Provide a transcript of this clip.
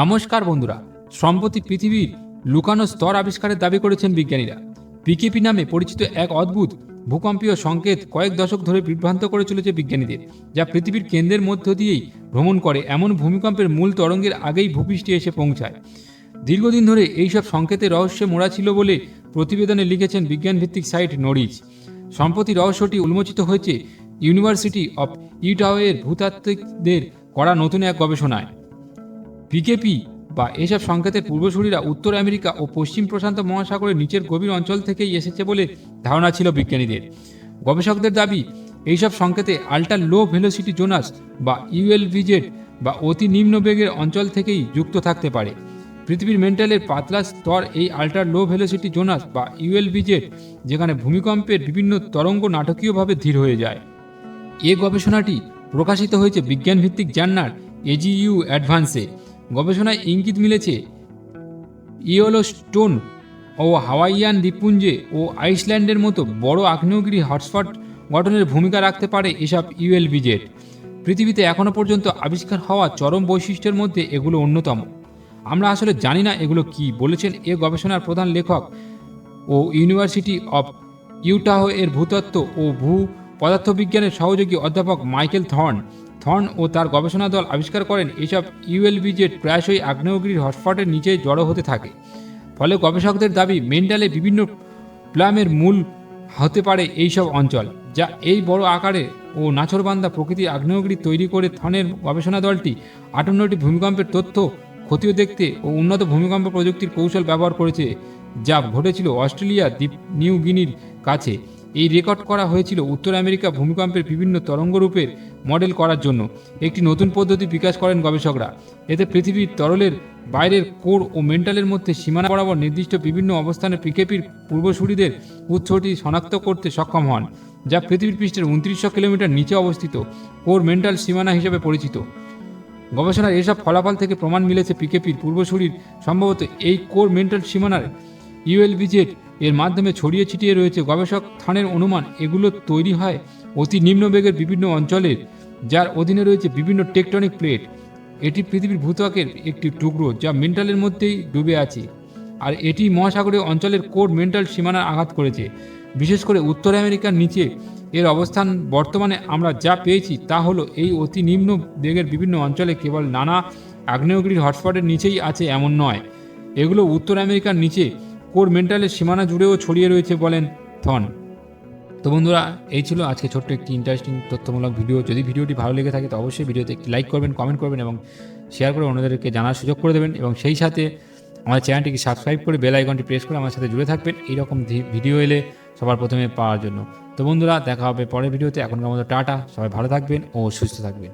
নমস্কার বন্ধুরা, সম্প্রতি পৃথিবীর লুকানো স্তর আবিষ্কারের দাবি করেছেন বিজ্ঞানীরা। পিকেপি নামে পরিচিত এক অদ্ভুত ভূকম্পীয় সংকেত কয়েক দশক ধরে বিভ্রান্ত করে চলেছে বিজ্ঞানীদের, যা পৃথিবীর কেন্দ্রের মধ্য দিয়েই ভ্রমণ করে এমন ভূমিকম্পের মূল তরঙ্গের আগেই ভূপৃষ্ঠে এসে পৌঁছায়। দীর্ঘদিন ধরে এইসব সংকেতের রহস্যে মোড়া ছিল বলে প্রতিবেদনে লিখেছেন বিজ্ঞানভিত্তিক সাইট নরিজ সম্প্রতি রহস্যটি উন্মোচিত হয়েছে ইউনিভার্সিটি অফ ইউটাওয়ের ভূতাত্ত্বিকদের করা নতুন এক গবেষণায়। পিকেপি বা এসব সংকেতের পূর্বসূরীরা উত্তর আমেরিকা ও পশ্চিম প্রশান্ত মহাসাগরের নিচের গভীর অঞ্চল থেকেই এসেছে বলে ধারণা ছিল বিজ্ঞানীদের। গবেষকদের দাবি, এইসব সংকেতে আল্ট্রা লো ভেলোসিটি জোনাস বা ইউএলভিজেড বা অতি নিম্ন বেগের অঞ্চল থেকেই যুক্ত থাকতে পারে। পৃথিবীর মেন্টালের পাতলা স্তর এই আল্ট্রা লো ভেলোসিটি জোনাস বা ইউএলভিজেড যেখানে ভূমিকম্পের বিভিন্ন তরঙ্গ নাটকীয়ভাবে ধীর হয়ে যায়। এ গবেষণাটি প্রকাশিত হয়েছে বিজ্ঞানভিত্তিক জার্নাল এজিইউ অ্যাডভান্সে। গবেষণায় ইঙ্গিত মিলেছে ইয়েলো স্টোন ও হাওয়াইয়ান দ্বীপপুঞ্জে ও আইসল্যান্ডের মতো বড় আগ্নেয়গিরি হটস্পট গঠনের ভূমিকা রাখতে পারে এসব ইউএলবিজেড। পৃথিবীতে এখনও পর্যন্ত আবিষ্কার হওয়া চরম বৈশিষ্ট্যের মধ্যে এগুলো অন্যতম। আমরা আসলে জানি না এগুলো কি বলেছেন এ গবেষণার প্রধান লেখক ও ইউনিভার্সিটি অফ ইউটাহ এর ভূতত্ত্ব ও ভূ পদার্থবিজ্ঞানের সহযোগী অধ্যাপক মাইকেল থর্ন। থর্ন ও তার গবেষণা দল আবিষ্কার করেন এসব ইউএলবিজেড প্রায়শই আগ্নেয়গিরির হটস্পটের নিচে জড়ো হতে থাকে। ফলে গবেষকদের দাবি মেন্ডালে বিভিন্ন প্লামের মূল হতে পারে এইসব অঞ্চল, যা এই বড় আকারে ও নাছরবান্দা প্রকৃতির আগ্নেয়গিরি তৈরি করে থনের গবেষণা দলটি আটান্নটি ভূমিকম্পের তথ্য, ক্ষতিও দেখতে ও উন্নত ভূমিকম্প প্রযুক্তির কৌশল ব্যবহার করেছে, যা ঘটেছিল অস্ট্রেলিয়া, দ্বীপ নিউ গিনির কাছে। এই রেকর্ড করা হয়েছিল উত্তর আমেরিকা ভূমিকম্পের বিভিন্ন তরঙ্গরূপের মডেল করার জন্য। একটি নতুন পদ্ধতি বিকাশ করেন গবেষকরা। এতে পৃথিবীর তরলের বাইরের কোর ও মেন্টালের মধ্যে সীমানা বরাবর নির্দিষ্ট বিভিন্ন অবস্থানে পিকেপির পূর্বসূরিদের উৎসটি শনাক্ত করতে সক্ষম হন, যা পৃথিবীর পৃষ্ঠের উনত্রিশশো কিলোমিটার নিচে অবস্থিত, কোর মেন্টাল সীমানা হিসেবে পরিচিত। গবেষণার এসব ফলাফল থেকে প্রমাণ মিলেছে পিকেপির পূর্বসূরির সম্ভবত এই কোর মেন্টাল সীমানার ইউএলবিজেড এর মাধ্যমে ছড়িয়ে ছিটিয়ে রয়েছে গবেষক থানের অনুমান। এগুলো তৈরি হয় অতি নিম্ন বেগের বিভিন্ন অঞ্চলের, যার অধীনে রয়েছে বিভিন্ন টেকটনিক প্লেট। এটি পৃথিবীর ভূত্বকের একটি টুকরো যা মেন্টালের মধ্যেই ডুবে আছে আর এটি মহাসাগরীয় অঞ্চলের কোর মেন্টাল সীমানার আঘাত করেছে। বিশেষ করে উত্তর আমেরিকার নিচে এর অবস্থান বর্তমানে আমরা যা পেয়েছি তা হলো এই অতি নিম্ন বেগের বিভিন্ন অঞ্চলে কেবল নানা আগ্নেয়গিরির হটস্পটের নিচেই আছে এমন নয়। এগুলো উত্তর আমেরিকার নিচে কোর মেন্টালের সীমানা জুড়েও ছড়িয়ে রয়েছে বলেন থন। তো বন্ধুরা, এই ছিল আজকে ছোট্ট একটি ইন্টারেস্টিং তথ্যমূলক ভিডিও যদি ভিডিওটি ভালো লেগে থাকে, তো অবশ্যই ভিডিওতে একটি লাইক করবেন কমেন্ট করবেন এবং শেয়ার করে অন্যদেরকে জানার সুযোগ করে দেবেন এবং সেই সাথে আমার চ্যানেলটিকে সাবস্ক্রাইব করে বেল আইকনটি প্রেস করে আমার সাথে জুড়ে থাকবেন। এইরকম ভিডিও এলে সবার প্রথমে পাওয়ার জন্য। তো বন্ধুরা, দেখা হবে পরের ভিডিওতে এখনকার মতো টাটা, সবাই ভালো থাকবেন ও সুস্থ থাকবেন।